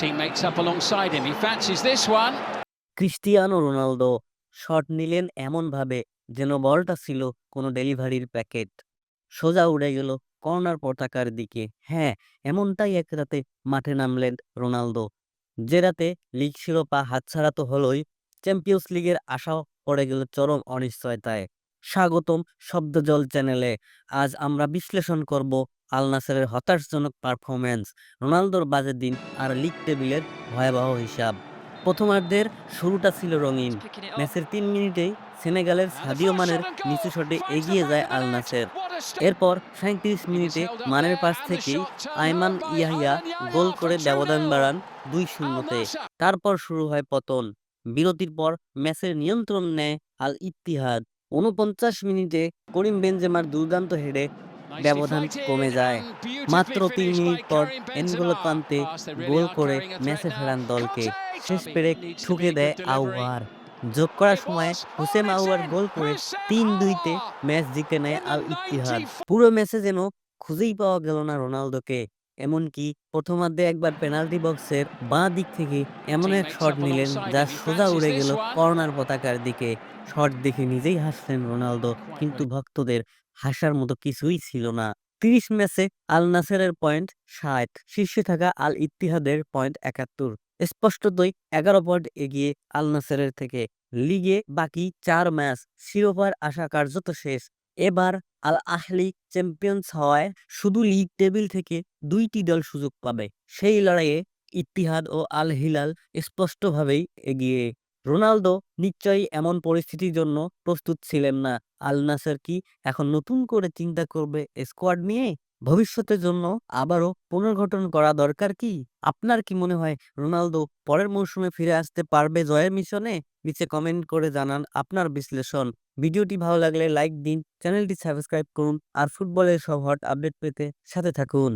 Teammates up alongside him. He fancies this one. Cristiano Ronaldo shot নিলেন এমনভাবে যেন বলটা ছিল কোনো ডেলিভারির প্যাকেট। সোজা উড়ে গেল কর্নার পতাকার দিকে। হ্যাঁ এমনটাই এক রাতে মাঠে নামলেন রোনালদো। যে রাতে লিগ শিরোপা হাতছাড়া তো হলোই, চ্যাম্পিয়ন্স লিগের আশাও পড়ে গেল চরম অনিশ্চয়তায়। স্বাগতম শব্দজল চ্যানেলে। আজ আমরা বিশ্লেষণ করব আল নাসেরের হতাশজনক পারফরম্যান্স রোনালদোর বাজে দিন আর লিগ টেবিলের ভয়াবহ হিসাব। প্রথমার্ধের শুরুটা ছিল রঙিন। ম্যাচের তিন মিনিটেই সেনেগালের সাদিও মানের নিচু শটে এগিয়ে যায় আল নাসের। এরপর সাঁত্রিশ মিনিটে মানের পাশ থেকেই আয়মান ইয়াহিয়া গোল করে ব্যবধান বাড়ান দুই শূন্যতে। তারপর শুরু হয় পতন। বিরতির পর ম্যাচের নিয়ন্ত্রণ নেয় আল ইতিহাদ উনপঞ্চাশ মিনিটে করিম বেনজেমার দুর্দান্ত হেডে ব্যবধান কমে যায়। মাত্র তিন মিনিট পর এনগোল প্রান্তে গোল করে ম্যাচে ফেরান দলকে। শেষ পেরে ঠুকে দেয় আউয়ার। যোগ করার সময় হোসেন আউয়ার গোল করে তিন দুইতে ম্যাচ জিতে নেয় আল ইতিহাস পুরো ম্যাচে যেন খুঁজেই পাওয়া গেল না রোনালদোকে। এমনকি প্রথমার্ধে একবার পেনাল্টি বক্সের বাঁ দিক থেকে এমন এক শট নিলেন যা সোজা উড়ে গেল কর্নার পতাকার দিকে। শট দেখে নিজেই হাসলেন রোনালদো কিন্তু ভক্তদের হাসার মতো কিছুই ছিল না। তিরিশ ম্যাচে আল নাসেরের পয়েন্ট ষাট শীর্ষে থাকা আল ইতিহাদের পয়েন্ট একাত্তর। স্পষ্টতই এগারো পয়েন্ট এগিয়ে আল নাসেরের থেকে। লিগে বাকি চার ম্যাচ শিরোপার আশা কার্যত শেষ। এবার আল আহলি চ্যাম্পিয়ন্স হওয়ায় শুধু লিগ টেবিল থেকে দুইটি দল সুযোগ পাবে। সেই লড়াইয়ে ইত্তিহাদ ও আল হিলাল স্পষ্টভাবেই এগিয়ে। রোনালদো নিশ্চয়ই এমন পরিস্থিতির জন্য প্রস্তুত ছিলেন না। আল নাসের কি এখন নতুন করে চিন্তা করবে স্কোয়াড নিয়ে? ভবিষ্যতের জন্য আবারও পুনর্গঠন করা দরকার কি? আপনার কি মনে হয় রোনালদো পরের মৌসুমে ফিরে আসতে পারবে জয়ের মিশনে? নিচে কমেন্ট করে জানান আপনার বিশ্লেষণ। ভিডিওটি ভালো লাগলে লাইক দিন, চ্যানেলটি সাবস্ক্রাইব করুন আর ফুটবলের সব হট আপডেট পেতে সাথে থাকুন।